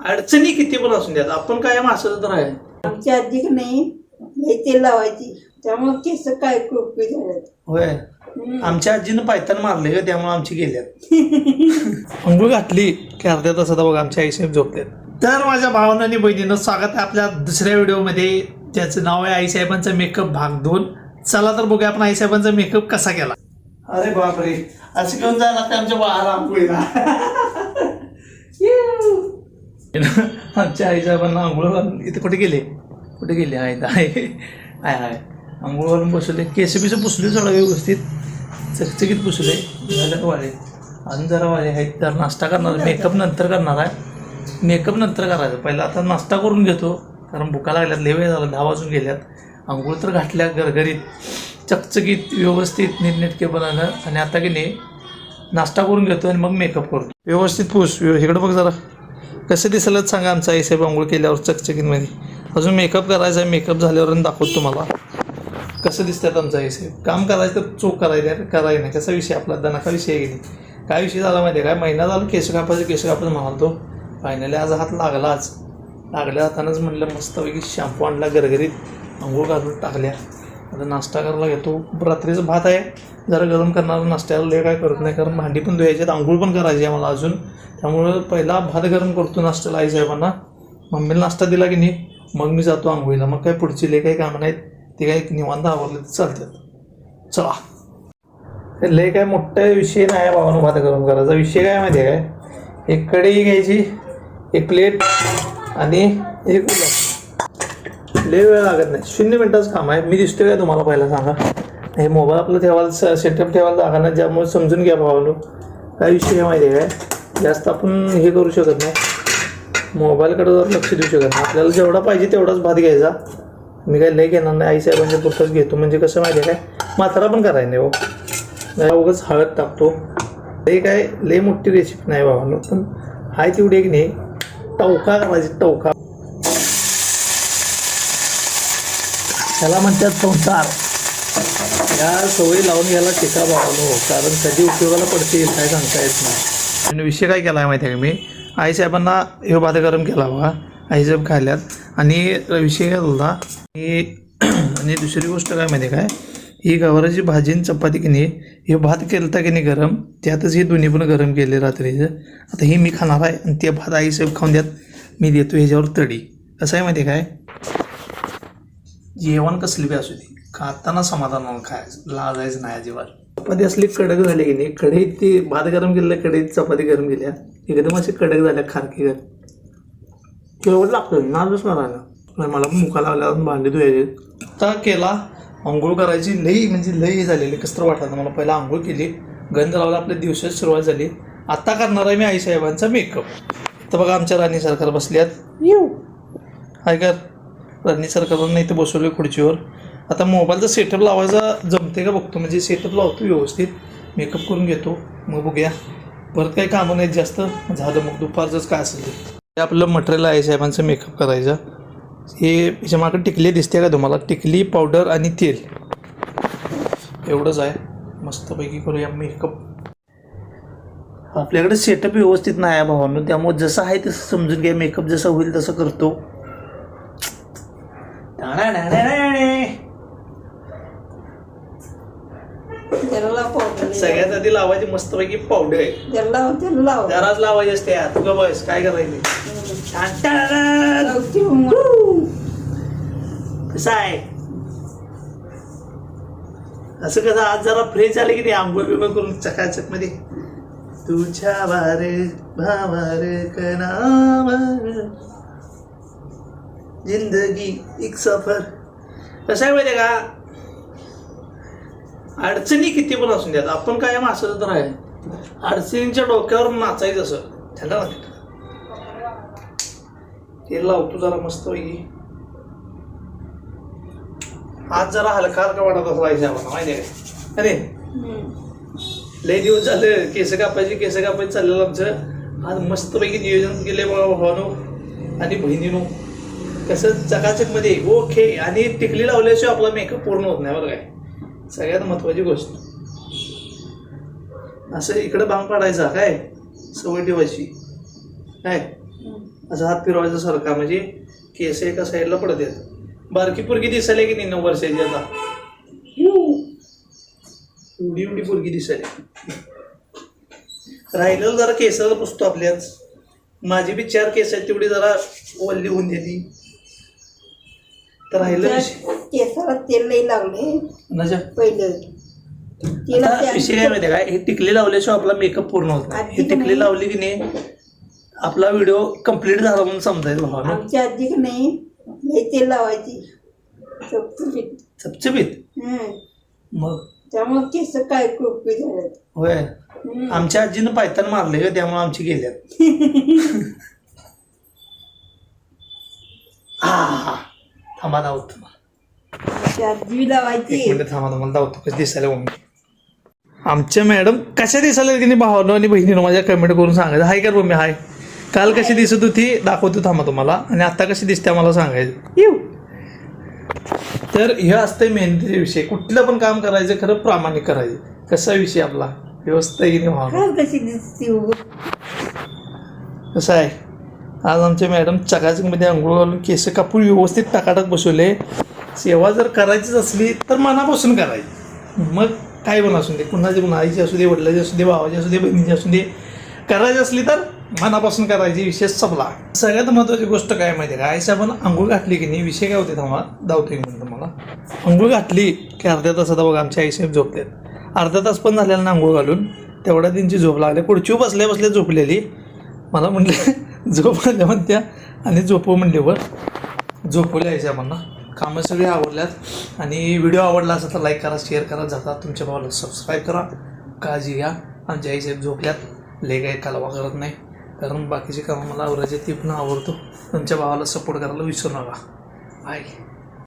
अडचणी किती पण असून द्यात. आपण काय असं तर आहे आमची आजी की नाही लई तेल लावायची. त्यामुळे केस काय कुरकुरी झाल्यात. होय. हम्म. आमच्या आजीनं पायतान मारले का त्यामुळे आमची गेल्यात. अंघोळ घातली की अर्ध्या तासात बघा आमच्या आईसाहेब झोपतात तर माझ्या भावानं आणि बहिणीनं स्वागत आहे आपल्या दुसऱ्या व्हिडिओमध्ये. ज्याचं नाव आहे आईसाहेबांचा मेकअप भाग दोन. चला तर बघूया आपण आईसाहेबांचा मेकअप कसा केला. अरे बापरे. असं घेऊन लागतं आमच्या बाळाला आंघोळीला. आमच्या आईसाहेबांना आंघोळ घालून इथे कुठे गेले? कुठे गेले? आहे इथं आहे आय आहे आंघोळ घालून बसवले. केस बिस पुसले सगळं व्यवस्थित. चकचकीत पुसले. झालं वाळे. अजून जरा वाळे आहेत. तर नाश्ता करणार मेकअप नंतर करणार आहे. मेकअप नंतर करायचं. पहिला आता नाश्ता करून घेतो. कारण भुका लागल्यात. लय वेळ झाला. दहा वाजून गेल्यात. आंघोळ तर घातल्या घरघरीत. चकचकीत व्यवस्थित नीटनेटके बनवलं आणि आता की नाही नाश्ता करून घेतो आणि मग मेकअप करतो. व्यवस्थित पूस. व्यव- इकडं बघ जरा. कसं दिसलंच सांगा आमचा आईसाहेब आंघोळ केल्यावर चकचकीतमध्ये अजून मेकअप करायचा आहे मेकअप झाल्यावर दाखवतो तुम्हाला. कसं दिसतात आमचा आईसाहेब काम करायचं तर चोख करायचं करायचं नाही. कसा विषय आपला? दनाका विषय आहे काय विषय झाला माहिती आहे काय महिना झाला केस कापायचं केस कापायचं म्हणालतो. फायनली आज हात लागलाच लागल्या हातानंच म्हणलं मस्तपैकी शॅम्पू आणला गरगरीत आंघोळ घालून टाकल्या. आता नाश्ता करायला घेतो. रात्रीचं भात आहे. जरा गरम करणार नाश्त्याला लय काय करत नाही कारण भांडी पण धुवायची आहेत आंघोळ पण करायची आहे मला अजून. त्यामुळं पहिला भात गरम करतो नाश्त्याला आई साहेबांना. मम्मीला नाश्ता दिला की नाही मग मी जातो आंघोळीला. मग काय पुढची लय काही कामं नाहीत ते काय निवांत आवडले तर चालतात. चला. लय काय मोठा विषय नाही आहे भावानं भात गरम करायचा. विषय काय माहिती आहे काय? एक कढई घ्यायची एक प्लेट आणि एक लय वेळ लागत नाही. शून्य मिनिटाचं काम आहे. मी दिसतोय काय तुम्हाला पहिला सांगा? हे मोबाईल आपलं ठेवायला सेटअप ठेवायला जागा नाही ज्यामुळे समजून घ्या भावानो काय विषय माहिती आहे काय? जास्त आपण हे करू शकत नाही. मोबाईलकडे जर लक्ष देऊ शकत नाही. आपल्याला जेवढा पाहिजे तेवढाच भात घ्यायचा. मी काही लय घेणार नाही. आईसाहेबांच्या पुरतंच घेतो. म्हणजे कसं माहिती आहे काय? मात्रा पण करायला नाही हो. नाही उगाच हळद टाकतो. ते काय लय मोठी रेसिपी नाही बाबांनो पण आहे तेवढी एक नाही. टवका करायची टवका. त्याला म्हणतात संसार. या सवयी लावून घ्यायला टिका बाबांनो कारण कधी उपयोगाला पडते काय सांगता येत नाही. आणि विषय काय केला आहे माहिती आहे का मी? आईसाहेबांना हे भात गरम केला हवा आईसाहेब खाल्यात आणि विषय काय झाला की आणि दुसरी गोष्ट काय माहिती आहे काय ही गवाराची भाजी आणि चपाती की नाही हे भात केलता की नाही गरम? त्यातच हे दोन्ही पण गरम केले रात्रीचं. आता हे मी खाणार आहे आणि ते भात आईसाहेब खाऊन द्यात मी देतो ह्याच्यावर तडी. कसं आहे माहिती आहे काय? जेवण कसली बी असू दे. खाताना समाधान खायचं लाजायचं नाही अजिबात. चपाती असली कडक झाली की नाही कढईत ती भात गरम केलेल्या कढईत चपाती गरम केल्या एकदम अशी कडक झाल्या खारकीगर केवढं लागतं? नाजच मला मला मुका लागल्या भांडी धुवायचे आता केला आंघोळ करायची. लई म्हणजे लई झालेली कसं वाटलं मला. पहिला आंघोळ केली गंध लावला आपल्या दिवसाची सुरुवात झाली. आता करणार आहे मी आईसाहेबांचा मेकअप तर बघा आमच्या राणी सरकार बसल्यात. येऊ. हाय कर राणी सरकारनं इथं बसवलं खुर्चीवर. आता मोबाईलचा सेटअप लावायचा जमते का बघतो? म्हणजे सेटअप लावतो व्यवस्थित. मेकअप करून घेतो. मग बघूया. परत काही कामं नाहीत जास्त. झालं मग दुपारचंच काय असेल ते. आपलं मटेरियल आहे साहेबांचं मेकअप करायचं. हे ह्याच्या मागं टिकली दिसते का तुम्हाला? टिकली पावडर आणि तेल. एवढंच आहे. मस्तपैकी करूया मेकअप आपल्याकडे सेटअप व्यवस्थित नाही आहे भावांनो. त्यामुळे जसं आहे तसं समजून घ्या. मेकअप जसं होईल तसं करतो त्याला लाव पावडर सगळ्यात आधी लावायची मस्तपैकी पावडर आहे त्याला लाव त्याला लाव. जराच लावायची असते यात तुका बस काय करायचे. कसं आहे असं कसं आज जरा फ्रेश झाले की नाही? आंघोळ बिंघोळ करून चकाचकमध्ये. तुझ्या वार भावार कनावर जिंदगी एक सफर. कसं आहे माहिती आहे का? अडचणी किती पण असून द्यात. आपण कायम असं तर आहे. अडचणींच्या डोक्यावर नाचायचं असं. थंडा ना ते लावतो जरा मस्त पैकी. आज जरा हलका हलका वाटत असला मला माहिती आहे अरे लय दिवस झाले केस कापायचे केस कापायचे चाललेलं आमचं. आज मस्तपैकी नियोजन केले भावानो आणि बहिणीनो. कसं चकाचकमध्ये ओके आणि टिकली लावल्याशिवाय आपला मेकअप पूर्ण होत नाही बरं काय. सगळ्यात महत्वाची गोष्ट. असं इकडे बांग पाडायचा काय? सवय ठेवायची. काय? असं हात फिरवायचा सारखा म्हणजे केस एका साईडला पडत बारकी पोरगी दिसायला की नाही नऊ वर्षाची आता? एवढी एवढी पोरगी दिसायला. राहिलेलं जरा केसाला पुसतो आपल्याच. माझी बी चार केस आहेत तेवढी जरा वल्ली होऊन देती तर राहिलं केसाला तेल लई लागले? पहिलं. तिला आता त्या- विषय काय माहिती काय? हे टिकली लावल्याशिवाय आपला मेकअप पूर्ण होत नाही. हे टिकली नाही. लावली की नाही आपला व्हिडिओ कंप्लीट झाला म्हणून समजायचं भावानं. आमची आजी की नाही लई तेल लावायची. चपचपीत. चपचपीत. मग? त्यामुळे केस काय झाले होय. आमच्या आजीनं पायतान मारले का त्यामुळे आमची गेल्यात आ, थांबा धावत आमची आजी लावायची एक मिनिट थांबा तुम्हाला धावतो कसं दिसायला आमच्या मॅडम कशा दिसायला की नाही भावानं आणि बहिणीनं? माझ्या कमेंट करून सांगायचं. हाय कर मम्मी हाय. काल कशी दिसत होती? दाखवतो थांबा तुम्हाला. आणि आता कशी दिसते मला सांगायचं. येऊ. तर हे असतं मेहनतीचे विषय. कुठलं पण काम करायचं खरं प्रामाणिक करायचं. कसा विषय आपला? व्यवस्था आहे की नाही भावना? काय कशी दिसते हो? कसं आहे? आज आमचे मॅडम चकाचकमध्ये आंघोळ घालून केस कापून व्यवस्थित टाकाटाक बसवले. सेवा जर करायचीच असली तर मनापासून करायची. मग काय पण असू दे कुणाची पण आईची असू दे वडिलाची असू दे भावाची असू दे बहिणीची असू दे करायची असली तर मनापासून करायची विषय संपला. सगळ्यात महत्त्वाची गोष्ट काय माहिती आहे का? आईशी आपण आंघोळ घातली की नाही? विषय काय होते थांबा दावतो एक तुम्हाला. मला आंघोळ घातली की अर्ध्या तासात बघा आमच्या आईसाहेब झोपतात अर्धा तास पण झालेला ना आंघोळ घालून. तेवढ्या त्यांची झोप लागली. खुर्ची बसल्या बसल्या झोपलेली. मला म्हटलं झोप आल्या म्हणत्या आणि झोपव म्हणल्यावर झोपवल्या यायच्या म्हणा कामं सगळी आवडल्यात. आणि व्हिडिओ आवडला असेल तर लाईक करा शेअर करा जाता तुमच्या भावाला सबस्क्राईब करा. काळजी घ्या आमच्या आईसाहेब झोपल्यात. लय काही कालवा करत नाही. कारण बाकीची कामं मला आवडायची ती पण आवडतो तुमच्या भावाला सपोर्ट करायला विसरू नका. बाय